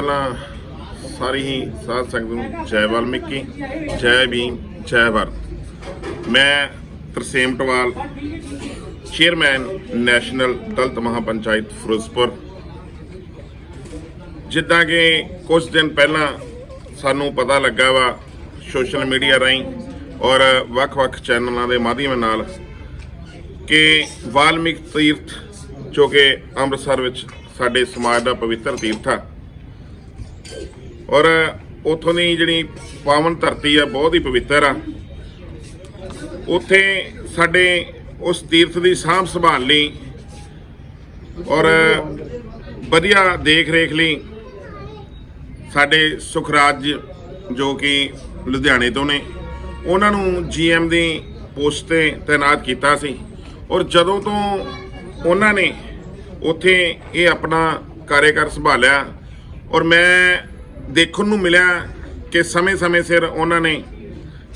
ਪਹਿਲਾਂ ਸਾਰੀ ਹੀ ਸਾਧ ਸੰਗਤ ਨੂੰ ਜੈ ਵਾਲਮੀਕੀ, ਜੈ ਭੀਮ, ਜੈ ਭਾਰਤ। ਮੈਂ ਤਰਸੇਮ ਟਵਾਲ ਚੇਅਰਮੈਨ ਨੈਸ਼ਨਲ ਦਲਿਤ ਮਹਾਪੰਚਾਇਤ ਫਿਰੋਜ਼ਪੁਰ। ਜਿੱਦਾਂ ਕਿ ਕੁਝ ਦਿਨ ਪਹਿਲਾਂ ਸਾਨੂੰ ਪਤਾ ਲੱਗਾ ਵਾ ਸੋਸ਼ਲ ਮੀਡੀਆ ਰਾਹੀਂ ਔਰ ਵੱਖ-ਵੱਖ ਚੈਨਲਾਂ ਦੇ ਮਾਧਿਅਮ ਨਾਲ ਕਿ ਵਾਲਮੀਕ ਤੀਰਥ, ਜੋ ਕਿ ਅੰਮ੍ਰਿਤਸਰ ਵਿੱਚ ਸਾਡੇ ਸਮਾਜ ਦਾ ਪਵਿੱਤਰ ਤੀਰਥ ਆ ਔਰ ਉਥੋਂ ਦੀ ਜਿਹੜੀ ਪਾਵਨ ਧਰਤੀ ਆ, ਬਹੁਤ ਹੀ ਪਵਿੱਤਰ ਆ। ਉੱਥੇ ਸਾਡੇ ਉਸ ਤੀਰਥ ਦੀ ਸਾਂਭ ਸੰਭਾਲ ਲਈ ਔਰ ਵਧੀਆ ਦੇਖ ਰੇਖ ਲਈ ਸਾਡੇ ਸੁਖਰਾਜ ਜੋ ਕਿ ਲੁਧਿਆਣੇ ਤੋਂ ਨੇ, ਉਹਨਾਂ ਨੂੰ ਜੀਐਮ ਦੀ ਪੋਸਟ ਤੇ ਤਾਇਨਾਤ ਕੀਤਾ ਸੀ। ਔਰ ਜਦੋਂ ਤੋਂ ਉਹਨਾਂ ਨੇ ਉੱਥੇ ਇਹ ਆਪਣਾ ਕਾਰਜਕਾਰ ਸੰਭਾਲਿਆ ਔਰ ਮੈਂ ਦੇਖਣ ਨੂੰ ਮਿਲਿਆ ਕਿ ਸਮੇਂ-ਸਮੇਂ ਸਿਰ ਉਹਨਾਂ ਨੇ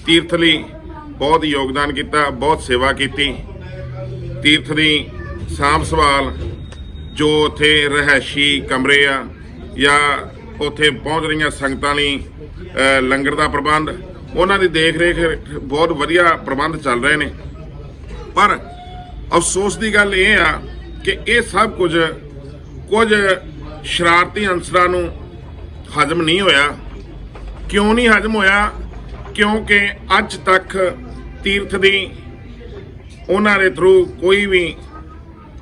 ਤੀਰਥ ਲਈ ਬਹੁਤ ਯੋਗਦਾਨ ਕੀਤਾ, ਬਹੁਤ ਸੇਵਾ ਕੀਤੀ। ਤੀਰਥ ਦੀ ਸਾਂਭ ਸਵਾਲ ਜੋ ਉਥੇ ਰਹਿਸ਼ੀ ਕਮਰੇ ਆ ਜਾਂ ਉਥੇ ਪਹੁੰਚ ਰਹੀਆਂ ਸੰਗਤਾਂ ਲਈ ਲੰਗਰ ਦਾ ਪ੍ਰਬੰਧ, ਉਹਨਾਂ ਦੀ ਦੇਖ ਰੇਖ ਬਹੁਤ ਵਧੀਆ ਪ੍ਰਬੰਧ ਚੱਲ ਰਹੇ ਨੇ। ਪਰ ਅਫਸੋਸ ਦੀ ਗੱਲ ਇਹ ਆ ਕਿ ਇਹ ਸਭ ਕੁਝ ਕੁਝ ਸ਼ਰਾਰਤੀ ਅੰਸਰਾਂ ਨੂੰ ਹਜਮ ਨਹੀਂ ਹੋਇਆ। ਕਿਉਂ ਨਹੀਂ ਹਜਮ ਹੋਇਆ? ਕਿਉਂਕਿ ਅੱਜ ਤੱਕ ਤੀਰਥ ਦੀ ਉਹਨਾਂ ਦੇ ਥਰੂ ਕੋਈ ਵੀ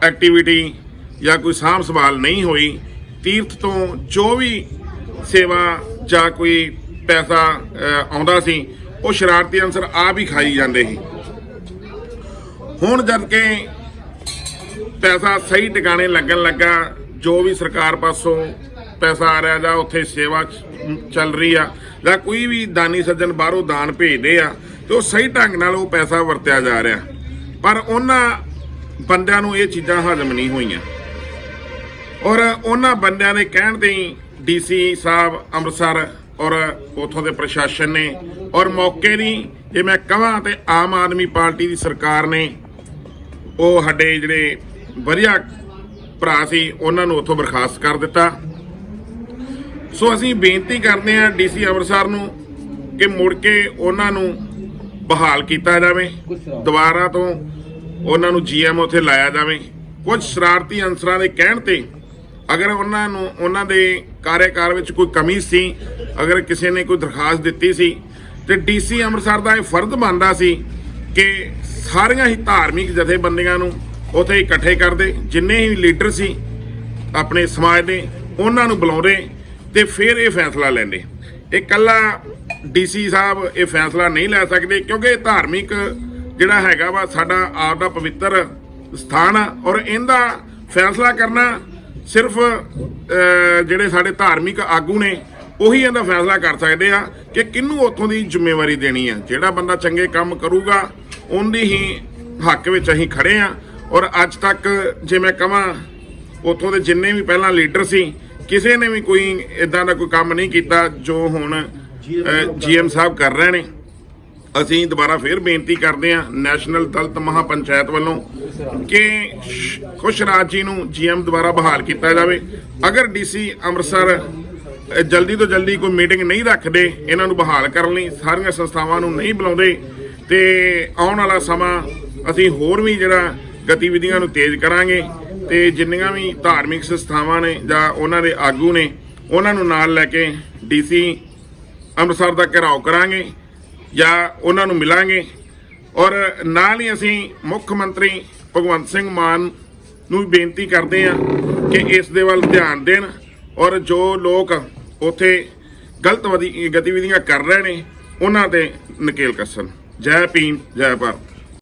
ਐਕਟੀਵਿਟੀ ਜਾਂ ਕੋਈ ਸਾਂਭ ਸੰਭਾਲ ਨਹੀਂ ਹੋਈ। ਤੀਰਥ ਤੋਂ ਜੋ ਵੀ ਸੇਵਾ ਜਾਂ ਕੋਈ ਪੈਸਾ ਆਉਂਦਾ ਸੀ, ਉਹ ਸ਼ਰਾਰਤੀ ਅੰਸਰ ਆਪ ਹੀ ਖਾਈ ਜਾਂਦੇ ਸੀ। ਹੁਣ ਜਦ ਕਿ ਪੈਸਾ ਸਹੀ ਟਿਕਾਣੇ ਲੱਗਣ ਲੱਗਾ, ਜੋ ਵੀ ਸਰਕਾਰ ਪਾਸੋਂ ਪੈਸਾ ਆ ਰਿਹਾ ਜਾਂ ਉੱਥੇ ਸੇਵਾ ਚੱਲ ਰਹੀ ਆ। ਜਾਂ ਕੋਈ ਵੀ ਦਾਨੀ ਸੱਜਣ ਬਾਹਰੋਂ ਦਾਨ ਭੇਜਦੇ ਆ, ਤੇ ਉਹ ਸਹੀ ਢੰਗ ਨਾਲ ਉਹ ਪੈਸਾ ਵਰਤਿਆ ਜਾ ਰਿਹਾ। ਪਰ ਉਹਨਾਂ ਬੰਦਿਆਂ ਨੂੰ ਇਹ ਚੀਜ਼ਾਂ ਹਜ਼ਮ ਨਹੀਂ ਹੋਈਆਂ। ਔਰ ਉਹਨਾਂ ਬੰਦਿਆਂ ਦੇ ਕਹਿਣ ਤੇ ਹੀ ਡੀਸੀ ਸਾਹਿਬ, ਅੰਮ੍ਰਿਤਸਰ ਔਰ ਉਥੋਂ ਦੇ ਪ੍ਰਸ਼ਾਸਨ ਨੇ, ਔਰ ਮੌਕੇ ਦੀ ਜੇ ਮੈਂ ਕਹਾਂ ਤੇ ਆਮ ਆਦਮੀ ਪਾਰਟੀ ਦੀ ਸਰਕਾਰ ਨੇ, ਉਹ ਸਾਡੇ ਜਿਹੜੇ ਵਧੀਆ ਭਰਾ ਸੀ, ਉਹਨਾਂ ਨੂੰ ਉੱਥੋਂ ਬਰਖਾਸਤ ਕਰ ਦਿੱਤਾ। ਸੋ ਅਸੀਂ ਬੇਨਤੀ ਕਰਦੇ ਹਾਂ ਡੀਸੀ ਅੰਮ੍ਰਿਤਸਰ ਨੂੰ ਕਿ ਮੁੜ ਕੇ ਉਹਨਾਂ ਨੂੰ ਬਹਾਲ ਕੀਤਾ ਜਾਵੇ। ਦੁਬਾਰਾ ਤੋਂ ਉਹਨਾਂ ਨੂੰ ਜੀਐਮ ਉੱਥੇ ਲਾਇਆ ਜਾਵੇ। ਕੁਝ ਸ਼ਰਾਰਤੀ ਅੰਸਰਾਂ ਦੇ ਕਹਿਣ ਤੇ ਅਗਰ ਉਹਨਾਂ ਨੂੰ ਉਹਨਾਂ ਦੇ ਕਾਰਜਕਾਰ ਵਿੱਚ ਕੋਈ ਕਮੀ ਸੀ ਅਗਰ ਕਿਸੇ ਨੇ ਕੋਈ ਦਰਖਾਸਤ ਦਿੱਤੀ ਸੀ ਤੇ ਡੀਸੀ ਅੰਮ੍ਰਿਤਸਰ ਦਾ ਇਹ ਫਰਜ਼ ਬਣਦਾ ਸੀ ਕਿ ਸਾਰੀਆਂ ਹੀ ਧਾਰਮਿਕ ਜਥੇਬੰਦੀਆਂ ਨੂੰ ਉੱਥੇ ਇਕੱਠੇ ਕਰਦੇ ਜਿੰਨੇ ਹੀ ਲੀਡਰ ਸੀ ਆਪਣੇ ਸਮਾਜ ਦੇ ਉਹਨਾਂ ਨੂੰ ਬੁਲਾਉਂਦੇ ਤੇ ਫਿਰ ਇਹ ਫੈਸਲਾ ਲੈਂਦੇ। ਇਹ ਕੱਲਾ ਡੀਸੀ ਸਾਹਿਬ ਇਹ ਫੈਸਲਾ ਨਹੀਂ ਲੈ ਸਕਦੇ ਕਿਉਂਕਿ ਇਹ ਧਾਰਮਿਕ ਜਿਹੜਾ ਹੈਗਾ ਵਾ ਸਾਡਾ ਆਪ ਦਾ ਪਵਿੱਤਰ ਸਥਾਨ ਆ ਔਰ ਇਹਦਾ ਫੈਸਲਾ ਕਰਨਾ ਸਿਰਫ ਜਿਹੜੇ ਸਾਡੇ ਧਾਰਮਿਕ ਆਗੂ ਨੇ, ਉਹੀ ਇਹਦਾ ਫੈਸਲਾ ਕਰ ਸਕਦੇ ਆ ਕਿ ਕਿਹਨੂੰ ਉੱਥੋਂ ਦੀ ਜ਼ਿੰਮੇਵਾਰੀ ਦੇਣੀ ਆ। ਜਿਹੜਾ ਬੰਦਾ ਚੰਗੇ ਕੰਮ ਕਰੂਗਾ, ਉਹਦੀ ਹੀ ਹੱਕ ਵਿੱਚ ਅਸੀਂ ਖੜੇ ਆ। ਔਰ ਅੱਜ ਤੱਕ ਜੇ ਮੈਂ ਕਹਾਂ, ਉੱਥੋਂ ਦੇ ਜਿੰਨੇ ਵੀ ਪਹਿਲਾਂ ਲੀਡਰ ਸੀ ਕਿਸੇ ਨੇ ਵੀ ਕੋਈ ਇਦਾਂ ਦਾ ਕੋਈ ਕੰਮ ਨਹੀਂ ਕੀਤਾ ਜੋ ਹੁਣ ਜੀਐਮ ਸਾਹਿਬ ਕਰ ਰਹੇ ਨੇ। ਅਸੀਂ ਦੁਬਾਰਾ ਫੇਰ ਬੇਨਤੀ ਕਰਦੇ ਹਾਂ ਨੈਸ਼ਨਲ ਦਲਿਤ ਮਹਾਪੰਚਾਇਤ ਵੱਲੋਂ ਕਿ ਸ਼- ਖੁਸ਼ਰਾਜ ਜੀ ਨੂੰ ਜੀਐਮ ਦੁਬਾਰਾ ਬਹਾਲ ਕੀਤਾ ਜਾਵੇ। ਅਗਰ ਡੀਸੀ ਅੰਮ੍ਰਿਤਸਰ ਜਲਦੀ ਤੋਂ ਜਲਦੀ ਕੋਈ ਮੀਟਿੰਗ ਨਹੀਂ ਰੱਖਦੇ, ਇਹਨਾਂ ਨੂੰ ਬਹਾਲ ਕਰਨ ਲਈ ਸਾਰੀਆਂ ਸੰਸਥਾਵਾਂ ਨੂੰ ਨਹੀਂ ਬੁਲਾਉਂਦੇ, ਤੇ ਆਉਣ ਵਾਲਾ ਸਮਾਂ ਅਸੀਂ ਹੋਰ ਵੀ ਜਿਹੜਾ ਗਤੀਵਿਧੀਆਂ ਨੂੰ ਤੇਜ਼ ਕਰਾਂਗੇ। ਤੇ ਜਿੰਨੀਆਂ ਵੀ ਧਾਰਮਿਕ ਸੰਸਥਾਵਾਂ ਨੇ ਜਾਂ ਉਹਨਾਂ ਦੇ ਆਗੂ ਨੇ, ਉਹਨਾਂ ਨੂੰ ਨਾਲ ਲੈ ਕੇ ਡੀਸੀ ਅੰਮ੍ਰਿਤਸਰ ਦਾ ਘਿਰਾਓ ਕਰਾਂਗੇ ਜਾਂ ਉਹਨਾਂ ਨੂੰ ਮਿਲਾਂਗੇ। ਔਰ ਨਾਲ ਹੀ ਅਸੀਂ ਮੁੱਖ ਮੰਤਰੀ ਭਗਵੰਤ ਸਿੰਘ ਮਾਨ ਨੂੰ ਵੀ ਬੇਨਤੀ ਕਰਦੇ ਹਾਂ ਕਿ ਇਸ ਦੇ ਵੱਲ ਧਿਆਨ ਦੇਣ ਔਰ ਜੋ ਲੋਕ ਉੱਥੇ ਗਲਤ ਵਧੀ- ਗਤੀਵਿਧੀਆਂ ਕਰ ਰਹੇ ਨੇ, ਉਹਨਾਂ ਤੇ ਨਕੇਲ ਕੱਸਣ। ਜੈ ਭੀਮ, ਜੈ ਭਾਰਤ।